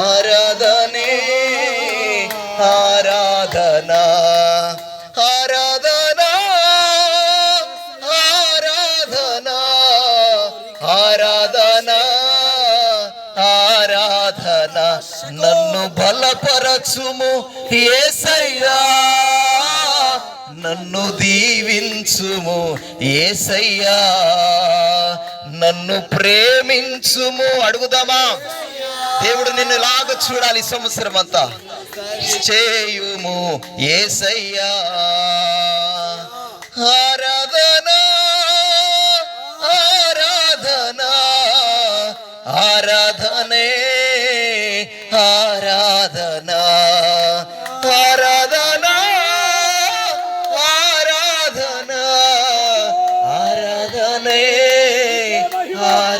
ఆరాధనే ఆరాధన ఆరాధన ఆరాధన ఆరాధన ఆరాధన. నన్ను బలపరచుము ఏసయ్యా నన్ను దీవించుము ఏసయ్యా నన్ను ప్రేమించుము. అడుగుదామా? దేవుడు నిన్ను లాగ చూడాలి సంవత్సరం అంతా. చేయుము ఏసయ్యా. ఆరాధనా ఆరాధన ఆరాధనే ఆరాధన. ఆరాధనా ఆరాధన ఆరాధనే